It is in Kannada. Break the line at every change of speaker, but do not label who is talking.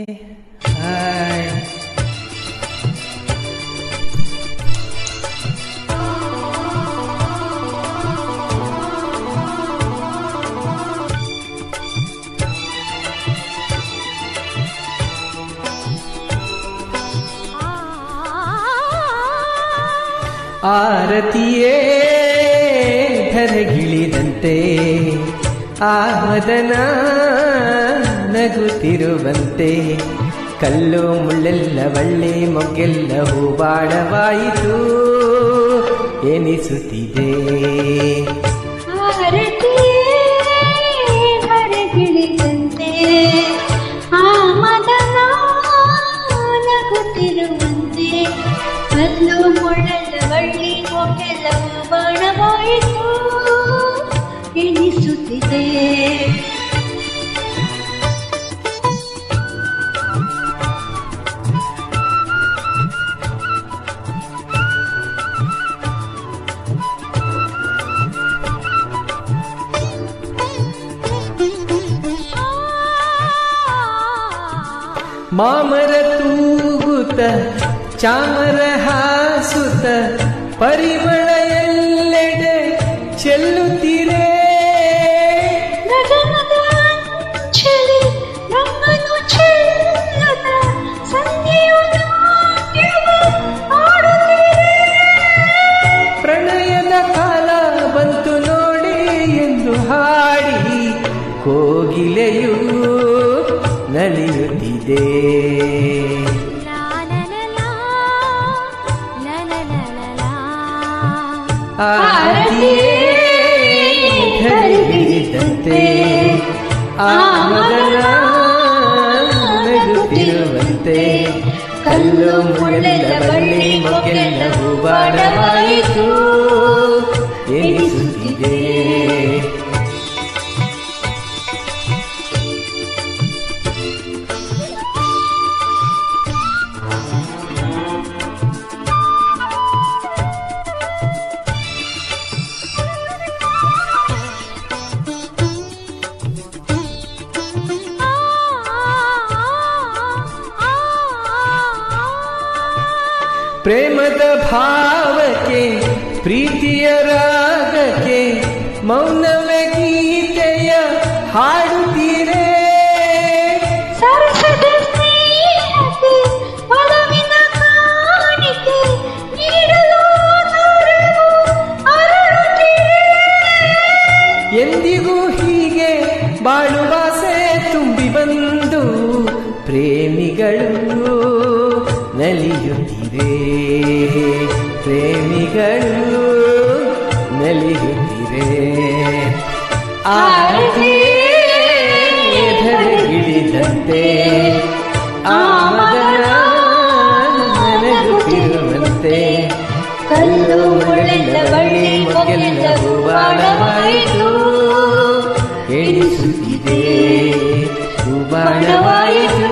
ಹಾಯ್ ಆರತಿಯೇ ಧರೆಗಿಳಿದಂತೆ ಆ ಮದನ ನಗುತ್ತಿರುವಂತೆ ಕಲ್ಲು ಮುಳ್ಳೆಲ್ಲ ಬಳ್ಳಿ ಮೊಗ್ಗೆಲ್ಲ ಹೂಬಾಣವಾಯಿತು ಎನಿಸುತ್ತಿದೆ. ಮಾಮರ ತೂಗುತ ಚಾಮರ ಹಾಸುತ ಪರಿಮಳ ಎಲ್ಲೆಡೆ ಚೆಲ್ಲುತ್ತೀರೇ. ಪ್ರಣಯದ ಕಾಲ ಬಂತು ನೋಡಿ ಎಂದು ಹಾಡಿ ಕೋಗಿಲೆಯು ನಲಿಯುತ್ತಿದೆ
ಲಾ ಲಾ ಲಾ ಲಾ, ಲಾ ಲಾ ಲಾ ಲಾ ಲಾ.
ಆರತಿಯೇ ಧರಿಹಿಡಿದಂತೆ ಆ ಮಗನ ನಗುತ್ತಿರುವಂತೆ ಕಲ್ಲು ಮುಳ್ಳೆಲ್ಲ ಬಳ್ಳಿ ಮೊಗ್ಗೆಲ್ಲ ಹೂವಾಡವಾಯಿತು ಪ್ರೇಮದ ಭಾವಕ್ಕೆ ಪ್ರೀತಿಯ ರಾಗಕ್ಕೆ ಮೌನವ ಗೀತೆಯ ಹಾಡುತ್ತೀರೇ. ಎಂದಿಗೂ ಹೀಗೆ ಬಾಳುವಾಸೆ ತುಂಬಿ ಬಂದು ಪ್ರೇಮಿಗಳು ನಲಿಯುತ್ತಿವೆ ಪ್ರೇಮಿಗಳು ನಲಿಯುತ್ತಿವೆ. ಧರೆಗಿಳಿದಂತೆ ಹಿಡಿದಂತೆ ಆಮದನ ನನಗುತ್ತಿರುವಂತೆ.
ಕಲ್ಲು ಮುಳ್ಳಿದ ಬಳ್ಳಿ ಮೊಗ್ಗೆಲ್ಲ ಹೂವಾಡವಾಯಿತು.
ಎಣಿಸುತ್ತಿದೆ. ಹೂಬಾಣವಾಯಿತು